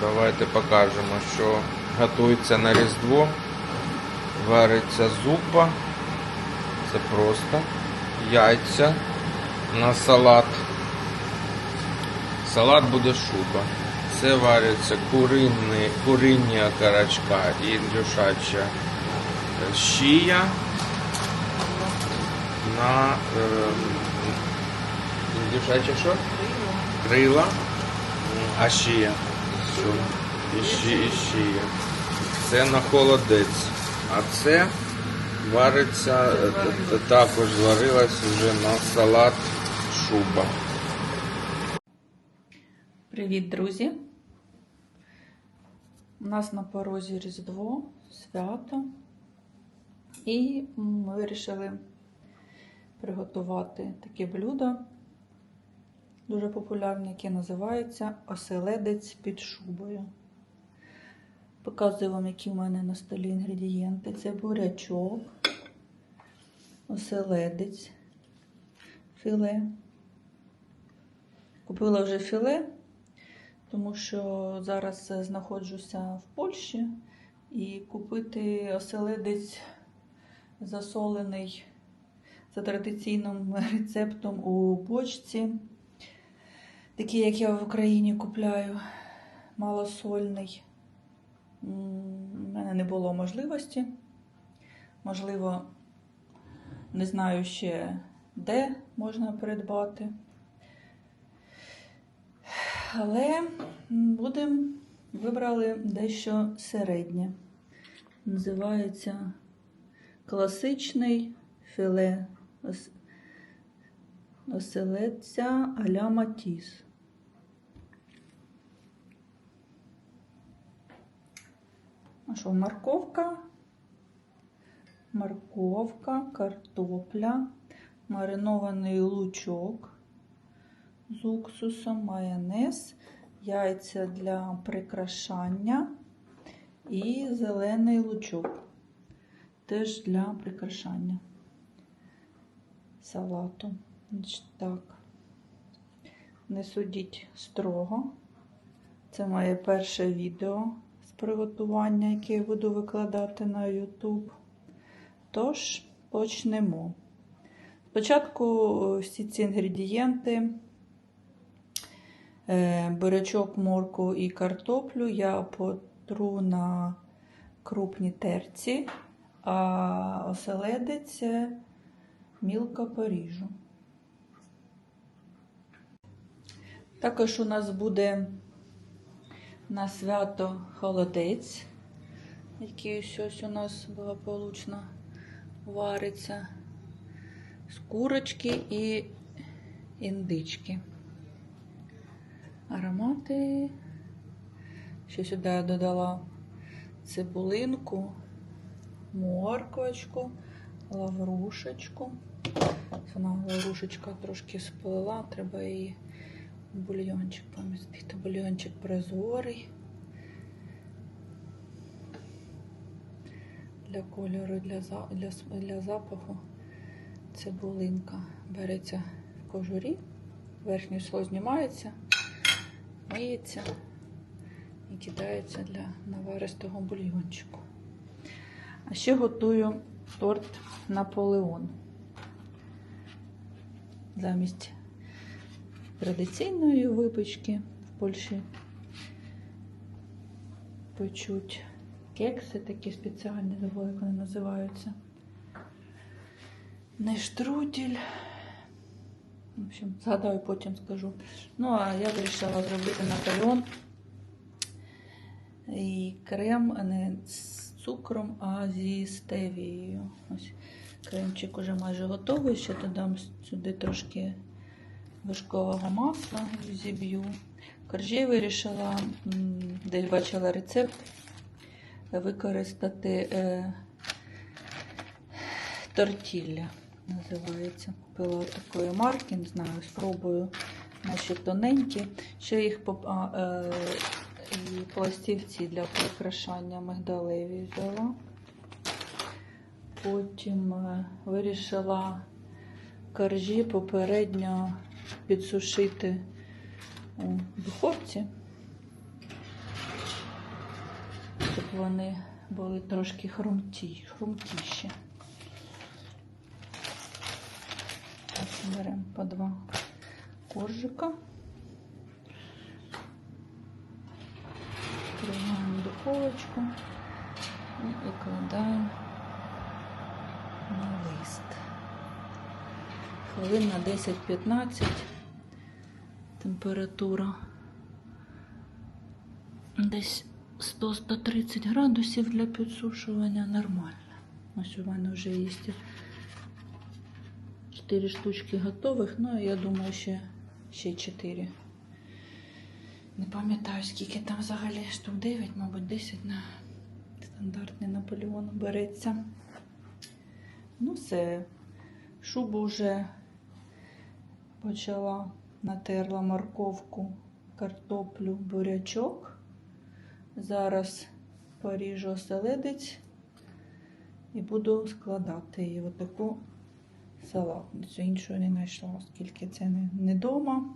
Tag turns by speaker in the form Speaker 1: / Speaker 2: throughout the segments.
Speaker 1: Давайте покажемо, що готується на Різдво. Вариться зупа. Це просто яйця на салат. Салат буде шуба. Це вариться курині, куринні окорочка і індюшача е, щія на е, індюшача що? Крила. А щія. Що? І щі, і щія. Це на холодець. А це вариться, е, т- також зварилась вже на салат шуба.
Speaker 2: Привіт, друзі! У нас на порозі Різдво, свято. І ми вирішили приготувати таке блюдо, дуже популярне, яке називається оселедець під шубою. Показую вам, які в мене на столі інгредієнти. Це бурячок, оселедець, філе. Купила вже філе, тому що зараз знаходжуся в Польщі і купити оселедець засолений за традиційним рецептом у почці, такий, як я в Україні купляю, малосольний. У мене не було можливості. Можливо, не знаю ще, де можна придбати. Але будемо вибрали дещо середнє. Називається класичний філе ос- оселедця а-ля Матіс. А що, морковка? Морковка, картопля, маринований лучок з уксусом, майонез, яйця для прикрашання і зелений лучок. Теж для прикрашання салату. Так. Не судіть строго. Це моє перше відео приготування, яке я буду викладати на YouTube. Тож, почнемо. Спочатку е, всі ці інгредієнти, е, бурячок, морку і картоплю я потру на крупній терці, а оселедець мілко поріжу. Також у нас буде на свято холодець, який ось у нас благополучно вариться з курочки і індички. Аромати. Ще сюди я додала цибулинку, морквочку, лаврушечку. Вона лаврушечка трошки сплила, треба її бульйончик помістити. Бульйончик прозорий. Для кольору, для, для, для запаху цибулинка береться в кожурі, верхній слой знімається, миється і кидається для наваристого бульйончику. А ще готую торт Наполеон. Замість традиційної випічки в Польщі печуть кекси такі спеціальні, як вони називаються. Не штрудель. В общем, згадаю, потім скажу. Ну, а я вирішила зробити Наполеон і крем не з цукром, а зі стевією. Ось кремчик уже майже готовий. Ще додам сюди трошки вершкового масла, зіб'ю. Коржі вирішила, десь бачила рецепт, використати е, тортілля. Називається. Купила такої марки, не знаю, спробую. Наші тоненькі. Ще їх а, е, і пластівці для прикрашання мигдалеві взяла. Потім е, вирішила коржі попередньо підсушити у духовці. щоб вони були трошки хрумті, хрумкіші. Так, беремо по два коржика. Відкриваємо духовочку і викладаємо на лист. Хвилин на 10-15 температура десь 100-130 градусів для підсушування нормально. Ось у мене вже є 4 штучки готових, ну я думаю, ще, ще 4. Не пам'ятаю, скільки там взагалі штук 9, мабуть, 10 на стандартний Наполеон береться. Ну, все. Шубу вже почала натерла морковку, картоплю, бурячок. Зараз поріжу оселедець і буду складати її в таку салатницю. Іншої не знайшла, оскільки це не, не дома.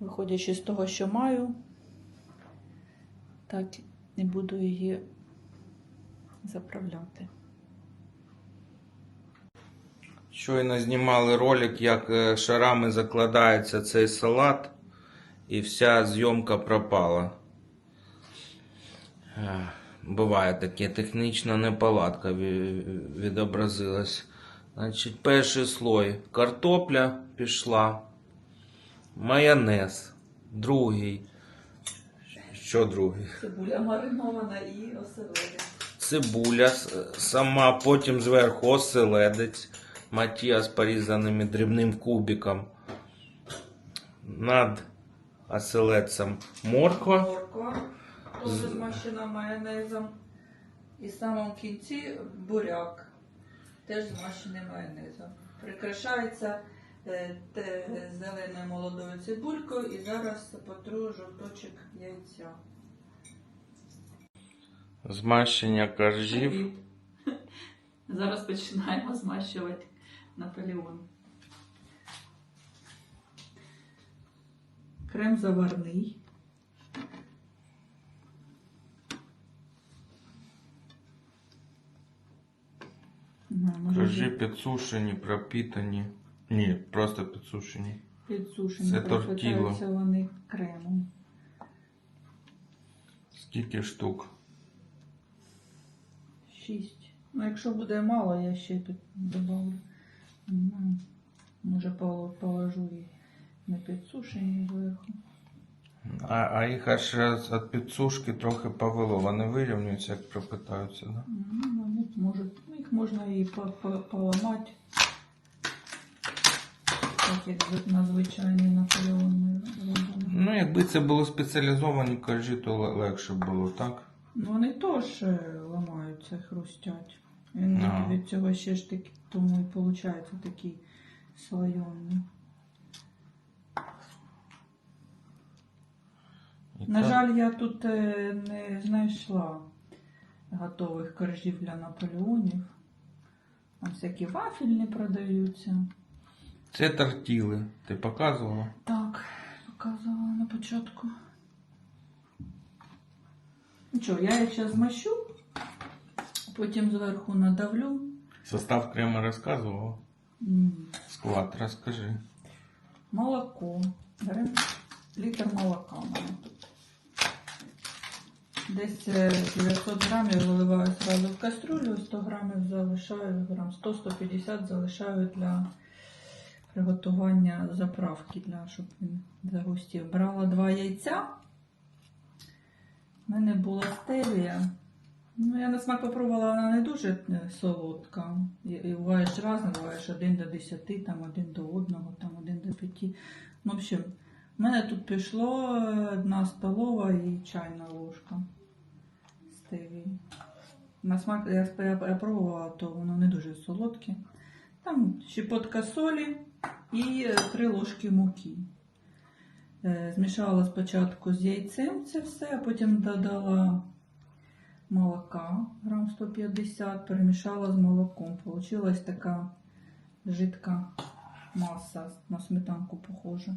Speaker 2: Виходячи з того, що маю, так і буду її заправляти.
Speaker 1: Щойно знімали ролик, як е, шарами закладається цей салат, і вся зйомка пропала. Е, Буває таке, технічна неполадка відобразилась. Значить, перший слой картопля пішла, майонез, другий. Що другий?
Speaker 2: Цибуля маринована і оселедець.
Speaker 1: цибуля сама, потім зверху оселедець, матія з порізаними дрібним кубиком. Над оселедцем морква.
Speaker 2: Морква, теж змащена майонезом. І в самому кінці буряк, теж змащений майонезом. Прикрашається е, зеленою молодою цибулькою і зараз потру жовточок яйця.
Speaker 1: Змащення коржів.
Speaker 2: Зараз починаємо змащувати Наполеон. Крем заварний. Вже
Speaker 1: підсушені, пропітані. Ні, просто підсушені.
Speaker 2: підсушені,
Speaker 1: Це
Speaker 2: пропитаються вони кремом.
Speaker 1: Скільки штук?
Speaker 2: Шість. Ну, якщо буде мало, я ще тут Ну, Може, положу і на підсушені зверху.
Speaker 1: А, а їх аж від підсушки трохи повело. Вони вирівнюються, як пропитаються, да?
Speaker 2: Ну, вони можуть, їх можна і по- по- поламати. Так як на звичайний Наполеон.
Speaker 1: Ну, якби це були спеціалізовані коржі, то легше було, так?
Speaker 2: Ну, Вони теж е, ламаються, хрустять. Він
Speaker 1: Ага.
Speaker 2: від цього ще ж таки, тому і виходить такий слойоний.
Speaker 1: І
Speaker 2: На жаль, я тут е, не знайшла готових коржів для Наполеонів. Там всякі вафельні продаються.
Speaker 1: Це тортіли. Ти показувала?
Speaker 2: Так, показувала на початку. Нічого, я їх зараз змащу, потім зверху надавлю.
Speaker 1: Состав крема розказувала?
Speaker 2: М,
Speaker 1: Склад, розкажи.
Speaker 2: Молоко. Беремо літр молока у мене тут. Десь е, 900 грамів виливаю одразу в каструлю, 100 грамів залишаю, грам 100-150 залишаю для приготування заправки, для, щоб він загустів. Брала два яйця. У мене була стевія. Ну, я на смак попробувала, вона не дуже е, солодка. І, буваєш різно, буваєш 1 до 10, там 1 до 1, там 1 до 5. Ну, в общем, в мене тут пішло е, одна столова і чайна ложка стевії. На смак я, я, я пробувала, то воно не дуже солодке. Там щепотка солі і 3 ложки муки. Е, Змішала спочатку з яйцем це все, а потім додала молока, грам 150, перемішала з молоком. Получилась така жидка маса, на сметанку похожа.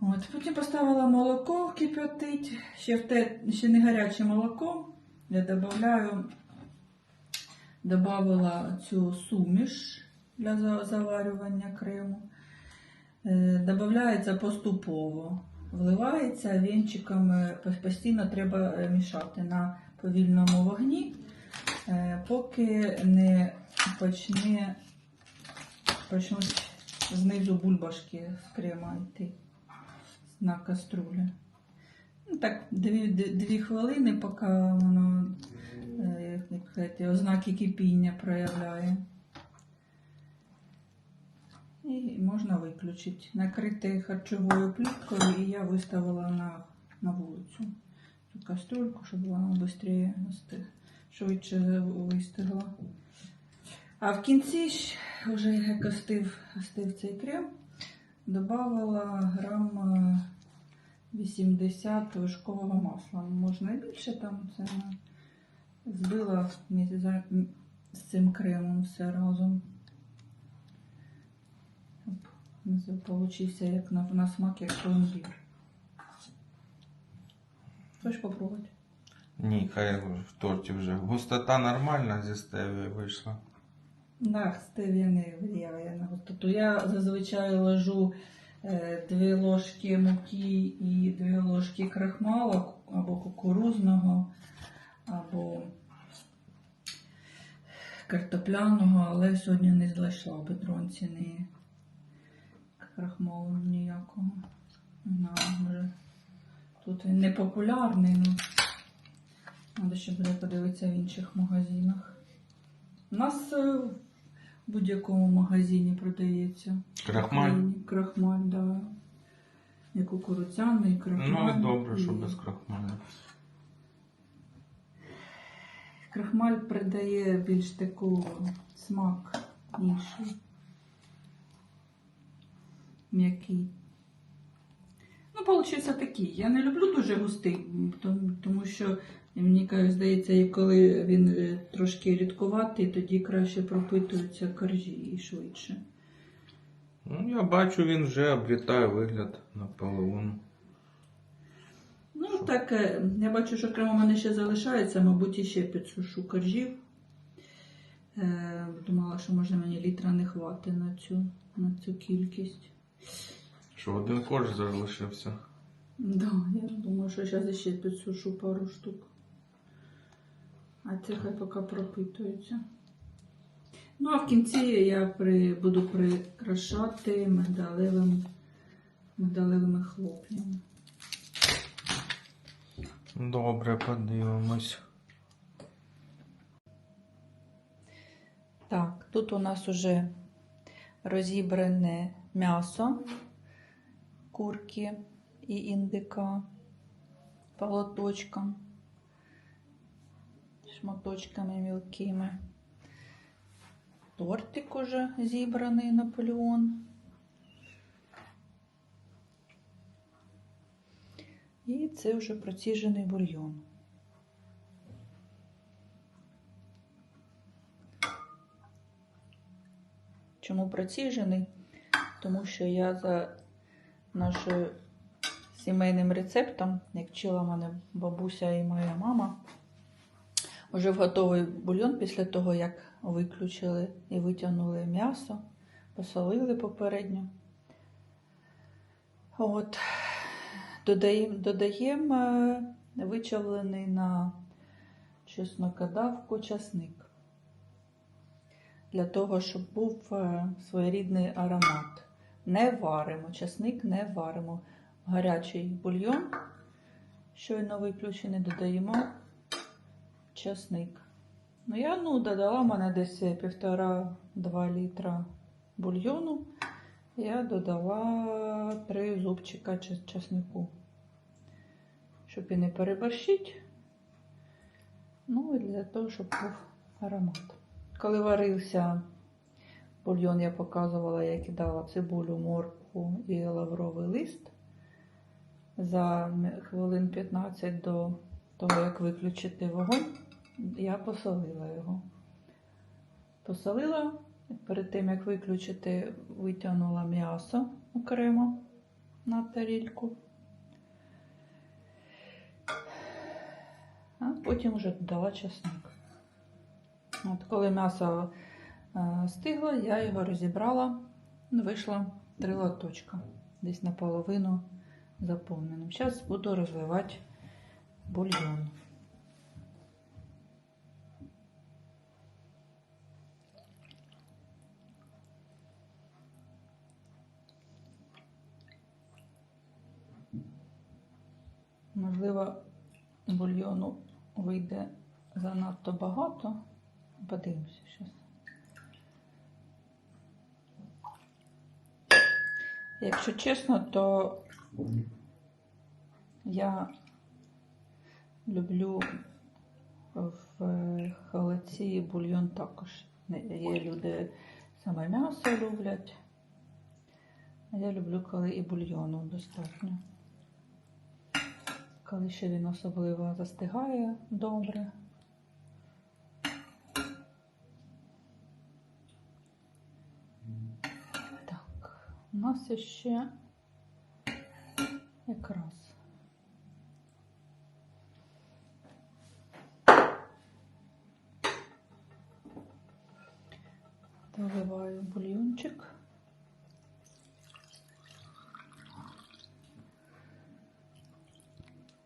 Speaker 2: От, потім поставила молоко кип'ятить, ще, в те, ще не гаряче молоко. Я додаю, додавала цю суміш для заварювання крему. Е, Додається поступово. Вливається вінчиками, пос- постійно треба е, мішати на повільному вогні, е, поки не почне почнуть знизу бульбашки з на каструлі. Ну, так, дві, дві, дві хвилини, поки воно е, як сказати, ознаки кипіння проявляє. І можна виключити. Накрити харчовою пліткою, і я виставила на, на вулицю цю каструльку, щоб вона швидше швидше вистигла. А в кінці вже як остив, остив цей крем, додавала грам е, 80 вершкового масла. Можна і більше там це збила з цим кремом все разом. Получився як на, на смак, як пломбір. Хочеш попробувати?
Speaker 1: Ні, хай в торті вже. Густота нормальна зі стеві вийшла.
Speaker 2: Так, стевія не влияє на густоту. Я зазвичай ложу е, дві ложки муки і дві ложки крахмала або кукурузного, або картопляного, але сьогодні не знайшла в бедронці ні крахмалу ніякого. Не знаю, може тут він не популярний, ну треба ще буде подивитися в інших магазинах. У нас е, в будь-якому магазині продається.
Speaker 1: Крахмаль.
Speaker 2: Крахмаль, да. І кукурудзяний, і крахмаль.
Speaker 1: Ну і добре, що без крахмалю.
Speaker 2: Крахмаль придає більш таку смак інший. М'який. Ну, получився такий. Я не люблю дуже густий, тому, що мені здається, коли він е, трошки рідкуватий, тоді краще пропитуються коржі і швидше.
Speaker 1: Ну, я бачу, він вже обвітає вигляд на наполеону.
Speaker 2: Ну, так, е, я бачу, що крем у мене ще залишається, мабуть, іще підсушу коржів. Е, Думала, що може мені літра не хватить на цю, на цю кількість.
Speaker 1: Що один корж залишився.
Speaker 2: Да, я думаю, що зараз ще підсушу пару штук. А це хай поки пропитується. Ну, а в кінці я при, буду прикрашати мигдалевим, мигдалевими хлоп'ями.
Speaker 1: Добре, подивимось.
Speaker 2: Так, тут у нас уже розібране м'ясо курки і індика по лоточкам, шматочками мілкими. Тортик уже зібраний Наполеон. І це вже проціжений бульйон. Чому проціжений? Тому що я за нашою сімейним рецептом, як вчила мене бабуся і моя мама, вже в готовий бульйон після того, як виключили і витягнули м'ясо, посолили попередньо. От. Додаємо, додаємо е, вичавлений на чеснокодавку часник для того, щоб був е, своєрідний аромат. Не варимо, часник не варимо. Гарячий бульйон, щойно виключений, додаємо часник. Ну, я ну, додала в мене десь півтора-два літра бульйону. Я додала три зубчика часнику, щоб і не переборщити. Ну і для того, щоб був аромат. Коли варився бульйон, я показувала, я кидала цибулю, моркву і лавровий лист за хвилин 15 до того, як виключити вогонь, я посолила його. Посолила, перед тим як виключити, витягнула м'ясо окремо на тарільку. А потім вже додала чесник. От коли м'ясо стигло, я його розібрала, вийшла три лоточка, десь наполовину заповненим. Зараз буду розливати бульйон. Можливо, бульйону вийде занадто багато. Подивимося зараз. Якщо чесно, то я люблю в холодці бульйон також. Є люди саме м'ясо люблять. А я люблю, коли і бульйону достатньо. Коли ще він особливо застигає добре. Нас ще якраз. Доливаю бульйончик.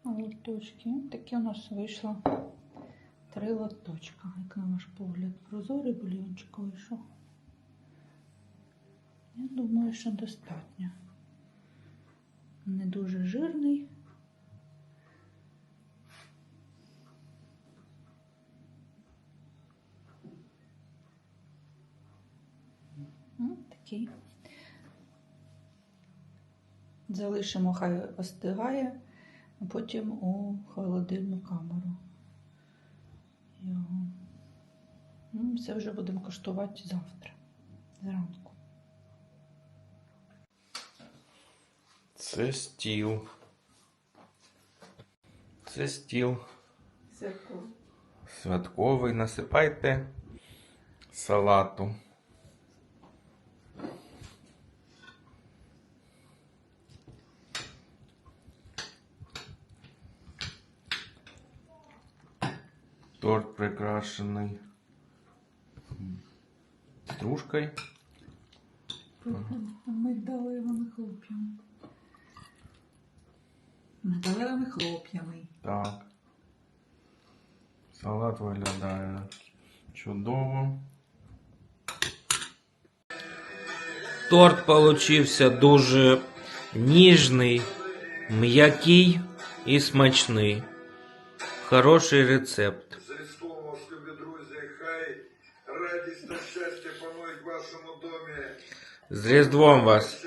Speaker 2: Лоточки. Такі у нас вийшло три лоточка. Як на ваш погляд, прозорий бульйончик вийшов. Я думаю, що достатньо. Не дуже жирний. Залишимо, хай остигає, а потім у холодильну камеру. Його. Це вже будемо коштувати завтра, зранку.
Speaker 1: Це стіл. Це стіл святковий. Насипайте салату. Торт прикрашений стружкою.
Speaker 2: Мигдалевими хлоп'ями. Мигдалевими хлоп'ями.
Speaker 1: Так. Салат виглядає чудово. Торт получився дуже ніжний, м'який і смачний. Хороший рецепт.
Speaker 3: З Різдвом вас, друзі, хай радість та щастя панують в вашому домі.
Speaker 1: З Різдвом вас!